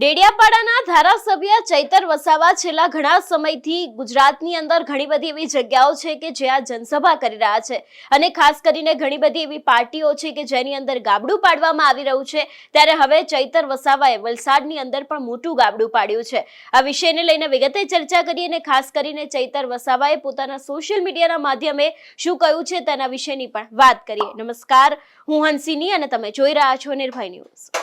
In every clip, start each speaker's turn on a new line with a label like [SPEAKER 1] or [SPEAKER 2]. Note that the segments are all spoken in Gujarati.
[SPEAKER 1] ડેડિયાપાડાના ધારાસભ્ય ચૈતર વસાવા છેલ્લા ઘણા સમયથી ગુજરાતની અંદર ઘણી બધી એવી જગ્યાઓ છે કે જ્યાં જનસભા કરી રહ્યા છે. અને ખાસ કરીને ઘણી બધી એવી પાર્ટીઓ છે કે જેની અંદર ગાબડું પાડવામાં આવી રહ્યું છે. ત્યારે હવે ચૈતર વસાવાએ વલસાડની અંદર પણ મોટું ગાબડું પાડ્યું છે. આ વિષયને લઈને વિગતે ચર્ચા કરીએ અને ખાસ કરીને ચૈતર વસાવાએ પોતાના સોશિયલ મીડિયાના માધ્યમે શું કહ્યું છે તેના વિશેની પણ વાત કરીએ. નમસ્કાર, હું હંસિની અને તમે જોઈ રહ્યા છો નિર્ભય ન્યૂઝ.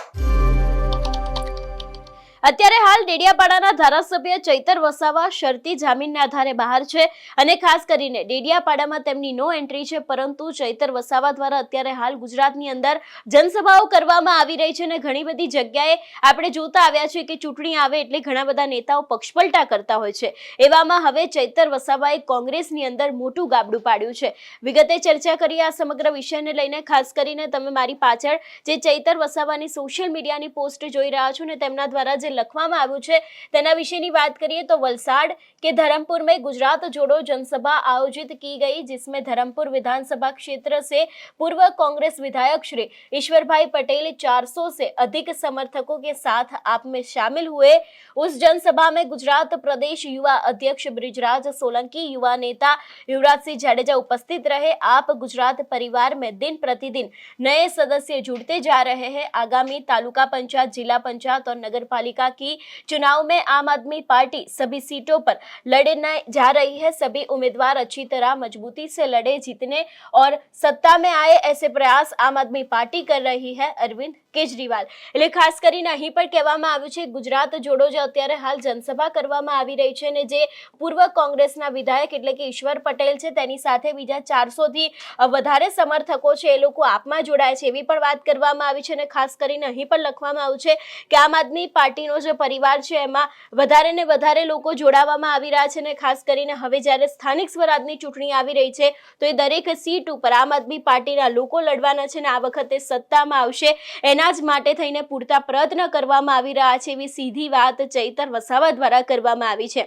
[SPEAKER 1] અત્યારે હાલ ડેડિયાપાડાના ધારાસભ્ય ચૈતર વસાવા શરતી જામીનના આધારે બહાર છે અને ખાસ કરીને ડેડિયાપાડામાં તેમની નો એન્ટ્રી છે, પરંતુ ચૈતર વસાવા દ્વારા અત્યારે હાલ ગુજરાતની અંદર જનસભાઓ કરવામાં આવી રહી છે અને ઘણી બધી જગ્યાએ આપણે જોતા આવ્યા છે કે ચૂંટણી આવે એટલે ઘણા બધા નેતાઓ પક્ષપલટા કરતા હોય છે. એવામાં હવે ચૈતર વસાવાએ કોંગ્રેસની અંદર મોટું ગાબડું પાડ્યું છે. વિગતે ચર્ચા કરી આ સમગ્ર વિષયને લઈને, ખાસ કરીને તમે મારી પાછળ જે ચૈતર વસાવાની સોશિયલ મીડિયાની પોસ્ટ જોઈ રહ્યા છો ને તેમના દ્વારા જે લખવામાં આવ્યું છે તેના વિશેની વાત કરીએ તો વલસાડ के धर्मपुर में गुजरात जोड़ो जनसभा आयोजित की गई जिसमें धर्मपुर विधानसभा क्षेत्र से पूर्व कांग्रेस विधायक श्री ईश्वर भाई पटेल 400 से अधिक समर्थकों के साथ आप में शामिल हुए उस जनसभा में गुजरात प्रदेश युवा अध्यक्ष ब्रिजराज सोलंकी युवा नेता युवराज सिंह जाडेजा उपस्थित रहे आप गुजरात परिवार में दिन प्रतिदिन नए सदस्य जुड़ते जा रहे हैं आगामी तालुका पंचायत जिला पंचायत और नगर पालिका की चुनाव में आम आदमी पार्टी सभी सीटों पर लड़ने जा रही है। सभी उम्मीदवार अच्छी तरह मजबूती से लड़े, जीतने और सत्ता में आए ऐसे प्रयास आम आदमी पार्टी कर रही है। अरविंद કેજરીવાલ. એટલે ખાસ કરીને અહીં પણ કહેવામાં આવ્યું છે, ગુજરાત જોડો જે અત્યારે હાલ જનસભા કરવામાં આવી રહી છે અને જે પૂર્વ કોંગ્રેસના વિધાયક એટલે કે ઈશ્વર પટેલ છે, તેની સાથે બીજા ચારસોથી વધારે સમર્થકો છે, એ લોકો આપમાં જોડાય છે, એવી પણ વાત કરવામાં આવી છે અને ખાસ કરીને અહીં પણ લખવામાં આવ્યું છે કે આમ આદમી પાર્ટીનો જે પરિવાર છે, એમાં વધારે ને વધારે લોકો જોડાવામાં આવી રહ્યા છે અને ખાસ કરીને હવે જ્યારે સ્થાનિક સ્વરાજની ચૂંટણી આવી રહી છે, તો એ દરેક સીટ ઉપર આમ આદમી પાર્ટીના લોકો લડવાના છે અને આ વખતે સત્તામાં આવશે. એના જ માટે થઈને પૂરતા પ્રયત્ન કરવામાં આવી રહ્યા છે એવી સીધી વાત ચૈતર વસાવા દ્વારા કરવામાં આવી છે.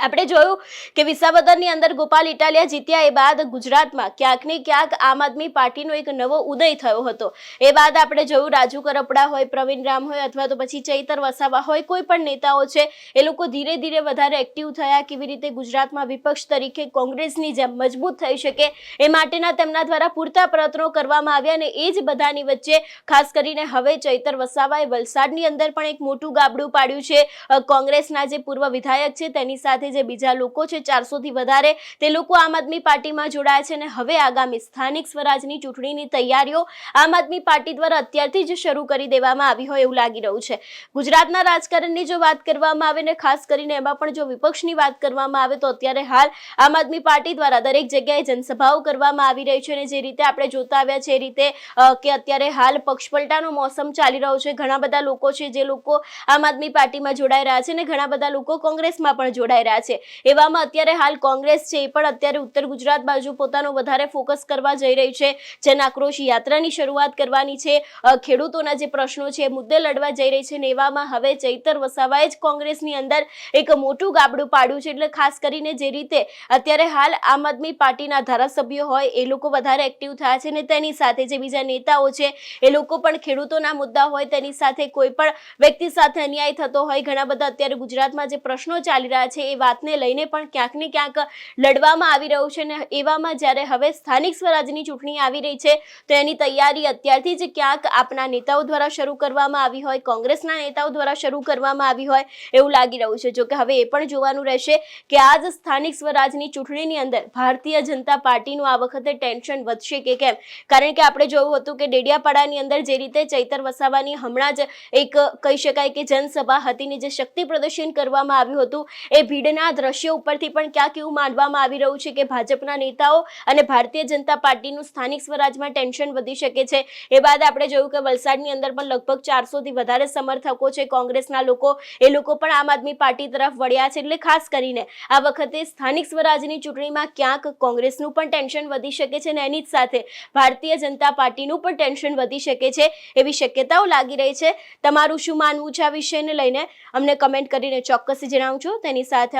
[SPEAKER 1] આપણે જોયું કે વિસાવદરની અંદર ગોપાલ ઇટાલિયા જીત્યા એ બાદ ગુજરાતમાં ક્યાંક ને ક્યાંક આમ આદમી પાર્ટીનો એક નવો ઉદય થયો હતો. એ બાદ આપણે જોયું રાજુ કરપડા હોય, પ્રવીણ રામ હોય અથવા તો પછી ચૈતર વસાવા હોય, કોઈ પણ નેતાઓ છે, એ લોકો ધીરે ધીરે વધારે એક્ટિવ થયા, કેવી રીતે ગુજરાતમાં વિપક્ષ તરીકે કોંગ્રેસની જેમ મજબૂત થઈ શકે એ માટેના તેમના દ્વારા પૂરતા પ્રયત્નો કરવામાં આવ્યા અને એ જ બધાની વચ્ચે ખાસ કરીને હવે ચૈતર વસાવાએ વલસાડની અંદર પણ એક મોટું ગાબડું પાડ્યું છે. કોંગ્રેસના જે પૂર્વ વિધાયક છે, તેની સાથે જે બીજા લોકો છે ચારસોથી વધારે, તે લોકો આમ આદમી પાર્ટીમાં જોડાયા છે અને હવે આગામી સ્થાનિક સ્વરાજની ચૂંટણીની તૈયારીઓ આમ આદમી પાર્ટી દ્વારા અત્યારથી જ શરૂ કરી દેવામાં આવી હોય એવું લાગી રહ્યું છે. ગુજરાતના રાજકારણની જો વાત કરવામાં આવે ને ખાસ કરીને એમાં પણ જો વિપક્ષની વાત કરવામાં આવે તો અત્યારે હાલ આમ આદમી પાર્ટી દ્વારા દરેક જગ્યાએ જનસભાઓ કરવામાં આવી રહી છે અને જે રીતે આપણે જોતા આવ્યા છે એ રીતે કે અત્યારે હાલ પક્ષપલટાનો મોસમ ચાલી રહ્યો છે. ઘણા બધા લોકો છે જે લોકો આમ આદમી પાર્ટીમાં જોડાઈ રહ્યા છે અને ઘણા બધા લોકો કોંગ્રેસમાં પણ જોડાઈ છે. એવામાં અત્યારે હાલ કોંગ્રેસ છે, એ પણ અત્યારે ઉત્તર ગુજરાત બાજુ પોતાનો વધારે ફોકસ કરવા જઈ રહી છે, જેના આક્રોશ યાત્રાની શરૂઆત કરવાની છે. ખેડૂતોના જે પ્રશ્નો છે મુદ્દે લડવા જઈ રહી છે ને એવામાં હવે ચૈતર વસાવાએ જ કોંગ્રેસની અંદર એક મોટું ગાબડું પાડ્યું છે, એટલે ખાસ કરીને જે રીતે અત્યારે હાલ આમ આદમી પાર્ટીના ધારાસભ્યો હોય, એ લોકો વધારે એક્ટિવ થયા છે ને તેની સાથે જે બીજા નેતાઓ છે, એ લોકો પણ ખેડૂતોના મુદ્દા હોય, તેની સાથે કોઈ પણ વ્યક્તિ સાથે અન્યાય થતો હોય, ઘણા બધા અત્યારે ગુજરાતમાં જે પ્રશ્નો ચાલી રહ્યા છે, એ વાતને લઈને પણ ક્યાંક ને ક્યાંક લડવામાં આવી રહ્યું છે ને એવામાં જ્યારે હવે સ્થાનિક સ્વરાજની ચૂંટણી આવી રહી છે, તો એની તૈયારી અત્યારથી જ ક્યાંક આપના નેતાઓ દ્વારા શરૂ કરવામાં આવી હોય, કોંગ્રેસના નેતાઓ દ્વારા શરૂ કરવામાં આવી હોય એવું લાગી રહ્યું છે. જોકે હવે એ પણ જોવાનું રહેશે કે આજ સ્થાનિક સ્વરાજની ચૂંટણીની અંદર ભારતીય જનતા પાર્ટીનું આ વખતે ટેન્શન વધશે કે કેમ? કારણ કે આપણે જોયું હતું કે ડેડિયાપાડાની અંદર જે રીતે ચૈતર વસાવાની હમણાં જ એક કહી શકાય કે જનસભા હતી ને જે શક્તિ પ્રદર્શન કરવામાં આવ્યું હતું, એ ભીડના દ્રશ્યો ઉપરથી પણ ક્યાંક એવું માનવામાં આવી રહ્યું છે કે ભાજપના નેતાઓ અને ભારતીય જનતા પાર્ટીનું સ્થાનિક સ્વરાજમાં ટેન્શન વધી શકે છે. એ બાદ આપણે જોયું કે વલસાડની અંદર પણ લગભગ ચારસોથી વધારે સમર્થકો છે કોંગ્રેસના લોકો. એ લોકો પણ આમ આદમી પાર્ટી તરફ વળ્યા છે એટલે ખાસ કરીને આ વખતે સ્થાનિક સ્વરાજની ચૂંટણીમાં ક્યાંક કોંગ્રેસનું પણ ટેન્શન વધી શકે છે અને એની જ સાથે ભારતીય જનતા પાર્ટીનું પણ ટેન્શન વધી શકે છે એવી શક્યતાઓ લાગી રહી છે. તમારું શું માનવું છે આ વિષયને લઈને? અમને કમેન્ટ કરીને ચોક્કસ જણાવજો. તેની સાથે